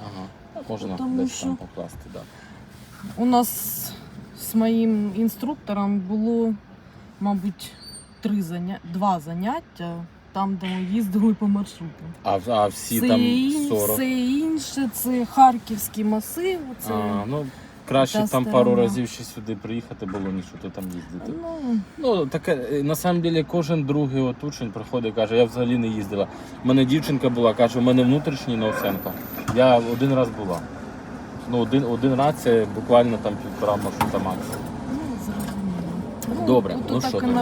Ага. Можна Тому десь що- там покласти, так. У нас з моїм інструктором було, мабуть, три заня... два заняття, там, де ми їздили по маршруту. А, а всі Все, там 40. все інше, це Харківський масив. Це... А, ну, краще та там пару разів ще сюди приїхати було, ніж то там їздити. Ну, Ну, таке, е, на самом деле, кожен другий от учень приходить і каже, я взагалі не їздила. У мене дівчинка була, каже, у мене внутрішній Новсенка. Я один раз була. Ну, один, один раз це буквально там півтора маршрута максимум. ну. Ну, Добре, ну що тоді?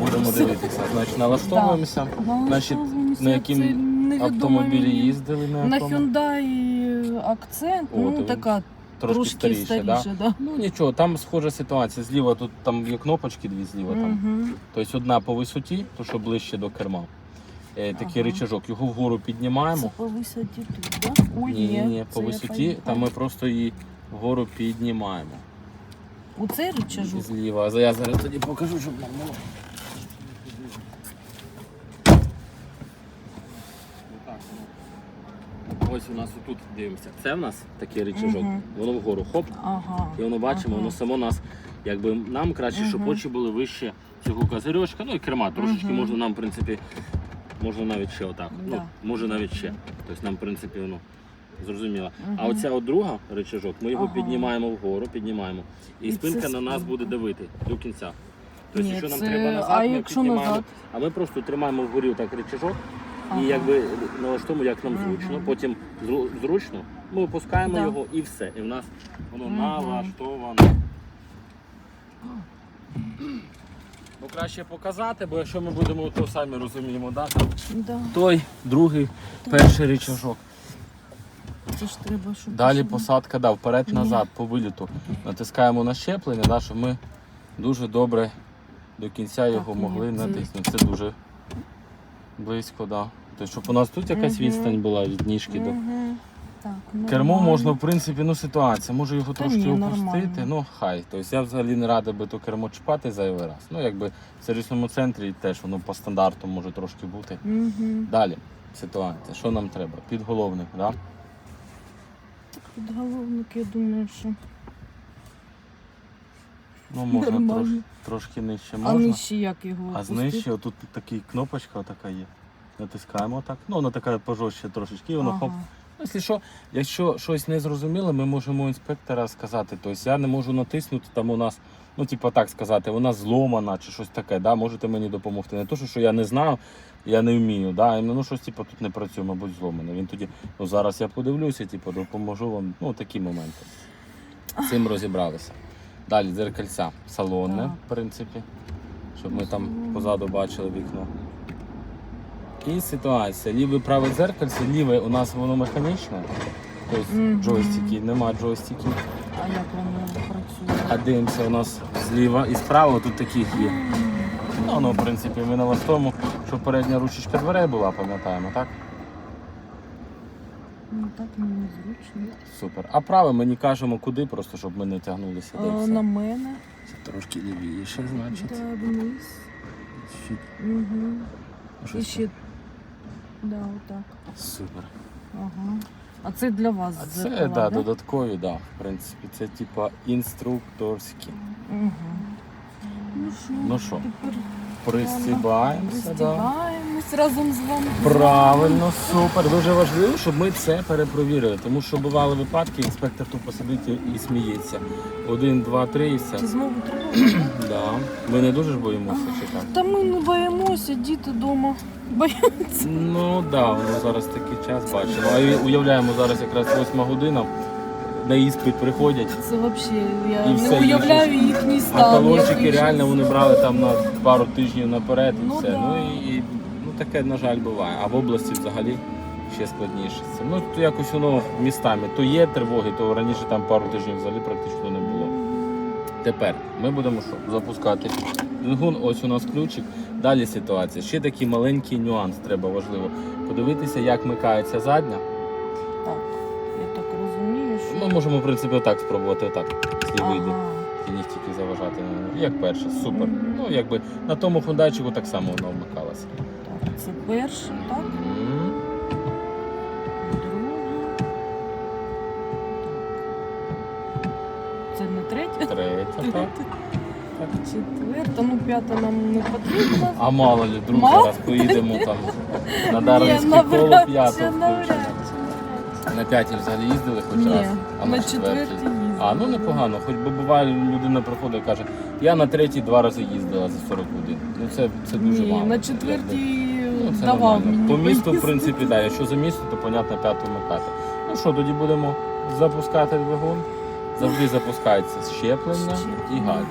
Будемо дивитися. Значить, налаштовуємося. Значить, на яким Автомобілі їздили на, На якому? Hyundai О, ну така Трошки, трошки старіше, старіше, Да? да? Ну нічого, там схожа ситуація. Зліва тут там є кнопочки дві зліва. Там. Тобто одна по висоті, то що ближче до керма. Е, такий Ага. рычажок. Його вгору Це піднімаємо. по висоті тут, да? Ой, Ні, ні, ні, це по я висоті, поїхала. там ми просто її вгору піднімаємо. У цей рычажок? Зліва. А Я зараз тоді покажу, щоб нам було. Ось у нас отут дивимося. Це в нас такий рычажок. Мгм. Воно вгору хоп. Ага. І воно бачимо, ага. воно само нас, якби нам краще, щоб Мгм. очі були вище цього козирьочка, ну і керма. Трошечки Мгм. можна нам, в принципі, можна навіть ще отак. Ну, Да. може навіть ще. Тобто нам, в принципі, воно зрозуміло. А Мгм. оця от друга рычажок, ми його Ага. піднімаємо вгору, піднімаємо. І, І спинка це на нас спинка. буде давити до кінця. Тобто, Ні, якщо нам це- треба назад, а ми якщо піднімаємо, назад? а ми просто тримаємо вгорі так рычажок Ага. і якби налаштовуємо, як нам зручно. Потім зру- зручно, ми опускаємо Да. його і все. І в нас воно налаштовано. Ну краще показати, бо якщо ми будемо, то самі розуміємо, да? там Да. той, другий, перший рычажок. Це ж треба, щоб... Далі щоб- посадка, да, вперед-назад по виліту. Натискаємо на щеплення, да, щоб ми дуже добре до кінця його ні, могли це- натиснути. Це дуже близько, да. Тобто, щоб у нас тут якась Мгм. відстань була від ніжки до. Мгм. Так, Кермо нормально. можна, в принципі, ну ситуація. Може його Та трошки ні, опустити, ну хай. Тобто я взагалі не радий би то кермо чіпати зайвий раз. Ну, якби в сервісному центрі теж воно по стандарту може трошки бути. Мгм. Далі ситуація. Що нам треба? Підголовник, да? Підголовник, я думаю, що... Ну, можна трош, трошки нижче А можна. нижче як його А опустити? знижче, отут така кнопочка така є. Натискаємо так. Ну, вона така пожорстче трошечки, і воно хоп. Ну, Якщо що, якщо щось не зрозуміло, ми можемо у інспектора сказати. Тобто я не можу натиснути там у нас, ну типу так сказати, вона зломана чи щось таке. Да? Можете мені допомогти. Не то, що я не знаю, я не вмію. Да? І, Ну щось типу, тут не працює, мабуть, зломане. Він тоді, ну зараз я подивлюся, типу, допоможу вам. Ну, такі моменти. З цим розібралися. Далі дзеркальця. Салонне, Так. в принципі. Щоб ми там позаду бачили вікно. І ситуація. Ліве праве дзеркальце, ліве у нас воно механічне. Тобто Мгм. джойстики, нема джойстиків. А як воно працює? А дивимося у нас зліва і справа тут таких є. Ну, ну, в принципі, ми налаштовуємо, щоб передня ручечка дверей була, пам'ятаємо, так? Ну так мені зручно. Супер. А праве ми не кажемо куди, просто щоб ми не тягнулися. А, де на мене. Це трошки лівіше, значить. Да, вниз. Чуть- Угу. І ще. Да, отак. Супер. Ага. А це для вас А це дзеркала, да, да? додаткові, да. В принципі, це типа інструкторські. Угу. Ну що? Ну що, тепер пристібаємося. Да. Пристібаємось разом з вами. Правильно, супер. Дуже важливо, щоб ми це перепровірили. Тому що бували випадки, інспектор тупо сидить і сміється. Один, два, три і все. Чи знову тривога? Да. Ми не дуже ж боїмося чекати. Та ми не боїмося, діти вдома бояться. Ну так, да, воно зараз такий час бачимо. А і уявляємо зараз якраз восьма година. На іспит приходять, Це взагалі, я І не уявляю їхній а стан. як талончики реально вони брали там на пару тижнів наперед і Ну все. да. Ну і ну таке, на жаль, буває. А в області взагалі ще складніше. цим. Ну то якось воно містами. То є тривоги, то раніше там пару тижнів взагалі практично не було. Тепер ми будемо що? Запускати двигун. Ось у нас ключик. Далі ситуація. Ще такий маленький нюанс треба важливо. Подивитися, як микається задня. Так, я так розумію, що. Ми можемо, в принципі, отак спробувати, отак, якщо вийде. Ага. І ніг тільки заважати. Як перше, супер. Ну, якби на тому фундайчику так само воно вмикалося. Це перший, так? Другий. Це не третя? Третя, так. Четверта, ну п'ята нам не потрібна. А мало ли, друг, Мало? зараз поїдемо там на Дарницьке навряд коло чи, п'ятого. навряд. На п'ятій взагалі їздили хоч раз, а на четвертій четвертій. їздили. А ну непогано, хоч би буває людина приходить і каже, я на третій два рази їздила за 40 годин. Ну це, це дуже Ні, мало. на четвертій Ну, це давав нормально. мені. По місту, в поїздити. принципі, да. Якщо за місто, то понятно п'яту вмикати. Ну що, тоді будемо запускати двигун. Завжди запускається щеплення і гальма.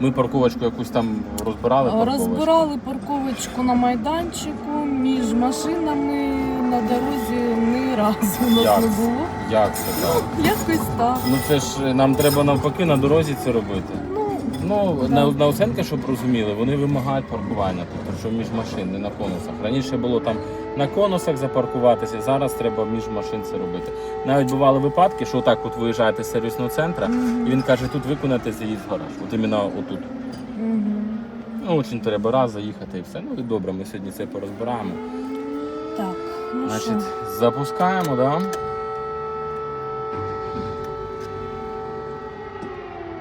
Ми парковочку якусь там розбирали. парковочку? Розбирали парковочку на майданчику між машинами на дорозі ні разу у нас Як? не було. Як це так? Якось так. Ну це ж нам треба навпаки на дорозі це робити. Ну, Ну, на, на оценки, щоб розуміли, вони вимагають паркування, тобто що між машин, не на конусах. Раніше було там на конусах запаркуватися, зараз треба між машин це робити. Навіть бували випадки, що отак от виїжджаєте з сервісного центру, і він каже, тут виконати заїзд в гараж. От іменно отут. Ну, очень треба раз заїхати і все. Ну і добре, ми сьогодні це порозбираємо. Так, ну Значить, що, запускаємо, да?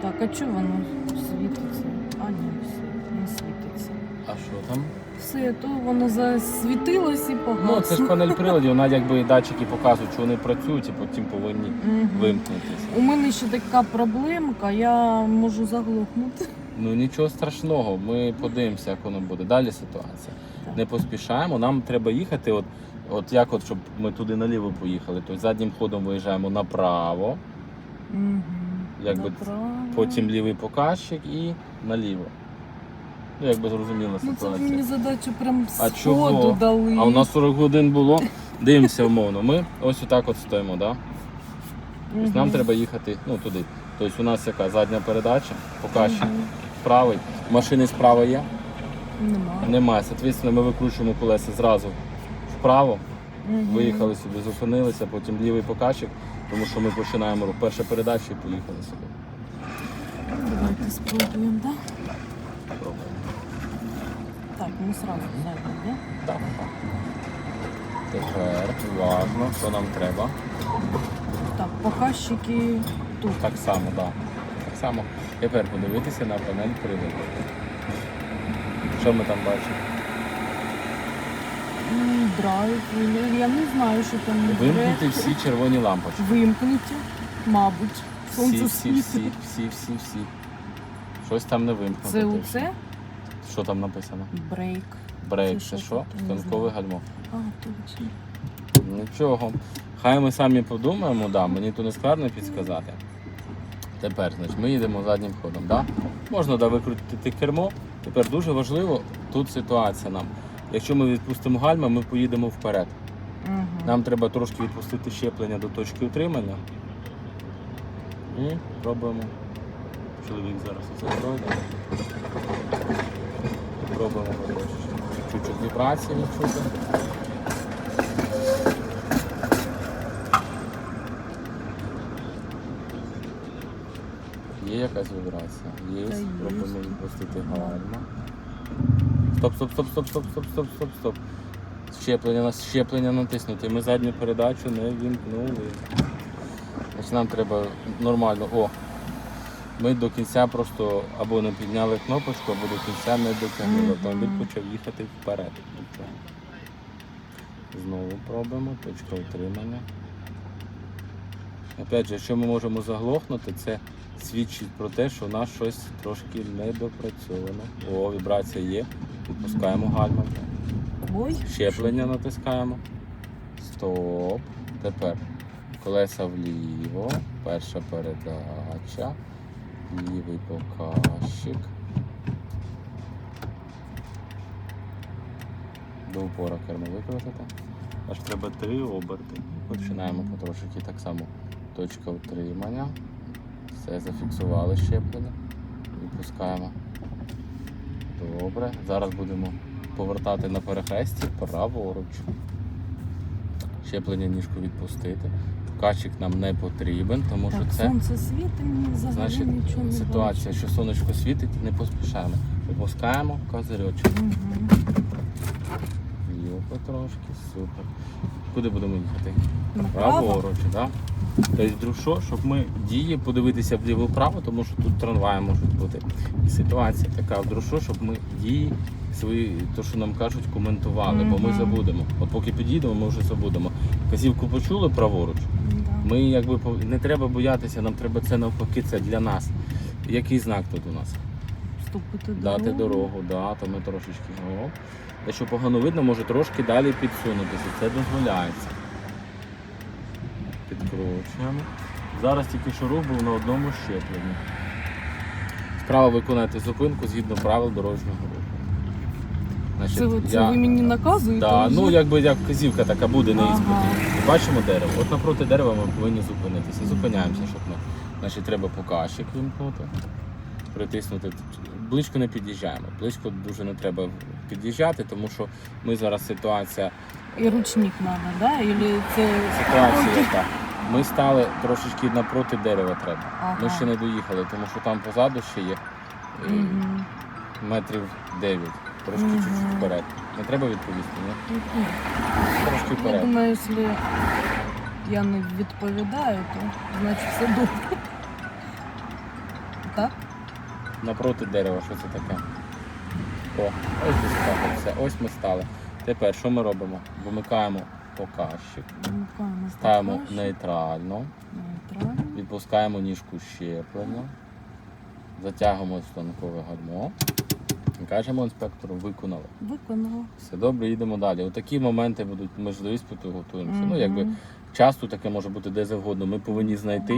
так, а чого воно світиться? А ні, все, не світиться. А що там? Все, то воно засвітилось і погасло. Ну, це ж панель приладів, вона якби датчики показують, що вони працюють, і потім повинні вимкнутися. У мене ще така проблемка, я можу заглохнути. Ну нічого страшного, ми подивимося, як воно буде. Далі ситуація. Так. Не поспішаємо, нам треба їхати, от, от як от, щоб ми туди наліво поїхали. Тобто заднім ходом виїжджаємо направо, Угу. Якби потім лівий показчик і наліво. Ну, якби зрозуміла Ну це ситуація. мені задачу прям з А чого? дали. А у нас 40 годин було. Дивимося умовно. Ми ось отак от стоїмо, да? Тобто нам треба їхати ну, туди. Тобто у нас яка задня передача, показчик Мгм. правий, машини справа є. Нема. Немає. Соответственно, ми викручуємо колеса зразу вправо, виїхали собі, зупинилися, потім лівий покачик, тому що ми починаємо рух. Перша передача і поїхали собі. Давайте спробуємо, да? Так, ми сразу зайдемо, да? Так. Тепер уважно, що нам треба. Так, показчики тут. Так само, так. Да. Так само. Тепер подивитися на панель приладу. Що ми там бачимо? М, Драйв, ну, я не знаю, що там. Вимкнути Драйв. всі червоні лампочки. Вимкнуті, мабуть. Сонце всі, всі, світить. всі, всі, всі. Щось там не вимкнуто. Це точно. оце? Що там написано? Брейк. Брейк, Це що? Станкове гальмо. А, точно. Нічого. Хай ми самі подумаємо, да, мені то не складно підсказати. Тепер, значить, ми їдемо заднім ходом. Да? Можна да, викрутити кермо. Тепер дуже важливо тут ситуація нам. Якщо ми відпустимо гальма, ми поїдемо вперед. Угу. Нам треба трошки відпустити щеплення до точки утримання. І пробуємо. Чоловік зараз це пройде. Пробуємо чуть-чуть вібрації відчути. Є якась вібрація? Є. Є. Пробуємо відпустити гальма. Стоп, стоп, стоп, стоп, стоп, стоп, стоп, стоп, стоп. Щеплення на щеплення натиснути. Ми задню передачу не вімкнули. Значить, нам треба нормально. О! Ми до кінця просто або не підняли кнопочку, або до кінця не дотягнули. Автомобіль почав їхати вперед. Тобто, Знову пробуємо, точка утримання. Опять же, якщо ми можемо заглохнути, це свідчить про те, що у нас щось трошки недопрацьовано. О, вібрація є. Відпускаємо гальма. Щеплення натискаємо. Стоп. Тепер колеса вліво. Перша передача. Лівий показчик. До упора кермо викрутити. Аж треба три оберти. Починаємо потрошки так само. Точка утримання. Все, зафіксували щеплення. Відпускаємо. Добре. Зараз будемо повертати на перехресті праворуч. Щеплення ніжку відпустити. Качик нам не потрібен, тому Так, що це сонце світить, взагалі значить нічого ситуація, що сонечко світить, не поспішаємо. Випускаємо козирьочок. Угу. Ліво потрошки, супер. Куди будемо їхати? Праворуч, так? Тобто, що, щоб ми дії подивитися вліво-вправо, тому що тут трамваї можуть бути. І ситуація така, вдруг що, щоб ми дії свої, то, що нам кажуть, коментували, бо ми забудемо. От поки підійдемо, ми вже забудемо. Казівку почули праворуч. Ми якби не треба боятися, нам треба це навпаки, це для нас. Який знак тут у нас? Вступити Дати дорогу, да, то ми трошечки оп. Якщо погано видно, може трошки далі підсунутися. Це дозволяється. Підкручуємо. Зараз тільки що рух був на одному щепленні. Справа виконати зупинку згідно правил дорожнього руху. Значить, Це, ви- це ви мені наказуєте? Да, вже? ну якби як вказівка така буде на Ага. іспиті. І Бачимо дерево. От напроти дерева ми повинні зупинитися. Зупиняємося, щоб ми. Значить, треба показчик вимкнути, притиснути. Близько не під'їжджаємо. Близько дуже не треба під'їжджати, тому що ми зараз ситуація. І ручник треба, да? Или це... Ситуація яка. Ми стали трошечки напроти дерева треба. Ага. Ми ще не доїхали, тому що там позаду ще є е, Мгм. метрів 9. Трошки Мгм. чуть-чуть вперед. Не треба відповісти, ні? Мгм. Трошки Я вперед. думаю, якщо я не відповідаю, то значить все добре. Так? Напроти дерева, що це таке? О, ось десь так, все. Ось ми стали. Тепер що ми робимо? Вимикаємо показчик, Вмикаємо ставимо нейтрально, Нейтрально. відпускаємо ніжку щеплення, затягуємо станкове гальмо і кажемо інспектору, виконали. Виконали. Все добре, їдемо далі. Отакі моменти будуть, ми ж до іспиту готуємося. Ну, якби часто таке може бути де завгодно. Ми повинні знайти,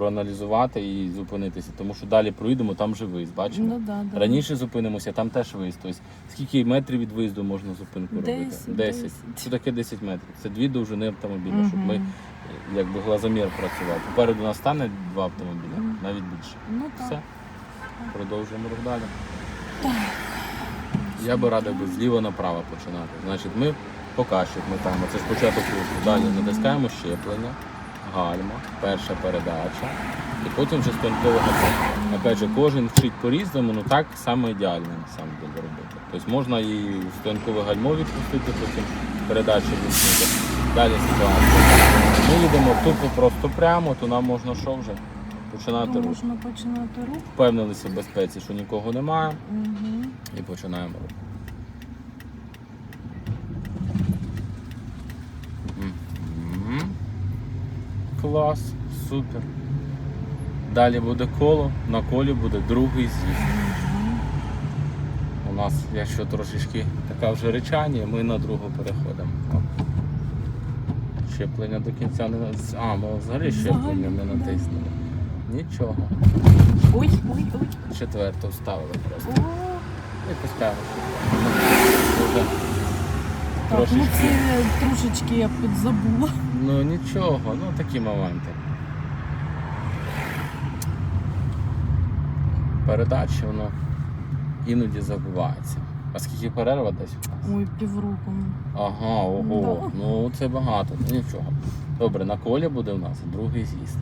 проаналізувати і зупинитися, тому що далі проїдемо, там вже виїзд, бачимо. Ну, да, да. Раніше зупинимося, там теж виїзд. Тобто, скільки метрів від виїзду можна зупинку робити? Десять, 10. десять. Що таке 10 метрів? Це дві довжини автомобіля, щоб ми якби глазомір працював. Попереду нас стане два автомобіля, Мгм. навіть більше. Ну так. Все. Продовжуємо рух далі. Я би радив би зліва направо починати. Значить, ми показчик метаємо. Це спочатку руху. Далі натискаємо щеплення, гальма, перша передача. І потім вже станкове. Опять же, кожен вчить по-різному, ну так саме ідеально на самом деле робити. Тобто можна і станкове гальмо відпустити, потім передачу відпустити. Далі ситуація. Ми їдемо тупо просто прямо, то нам можна що вже? Починати рух. Можна починати рух. Впевнилися в безпеці, що нікого немає, Угу. і починаємо рух. Мгм. Клас, супер. Далі буде коло, на колі буде другий з'їзд. У нас, якщо трошечки така вже речання, ми на другу переходимо. Щеплення до кінця не А, ми взагалі щеплення не натиснули. Нічого. Ой, ой, ой. Четверту вставили просто. І пускаємо. Дуже так, ну трошечки. це трошечки я підзабула. Ну нічого, ну такі моменти. Передачі воно іноді забувається. А скільки перерва десь у нас? Ой, півроку. Ага, ого. Да. Ну це багато, ну нічого. Добре, на колі буде у нас другий з'їзд.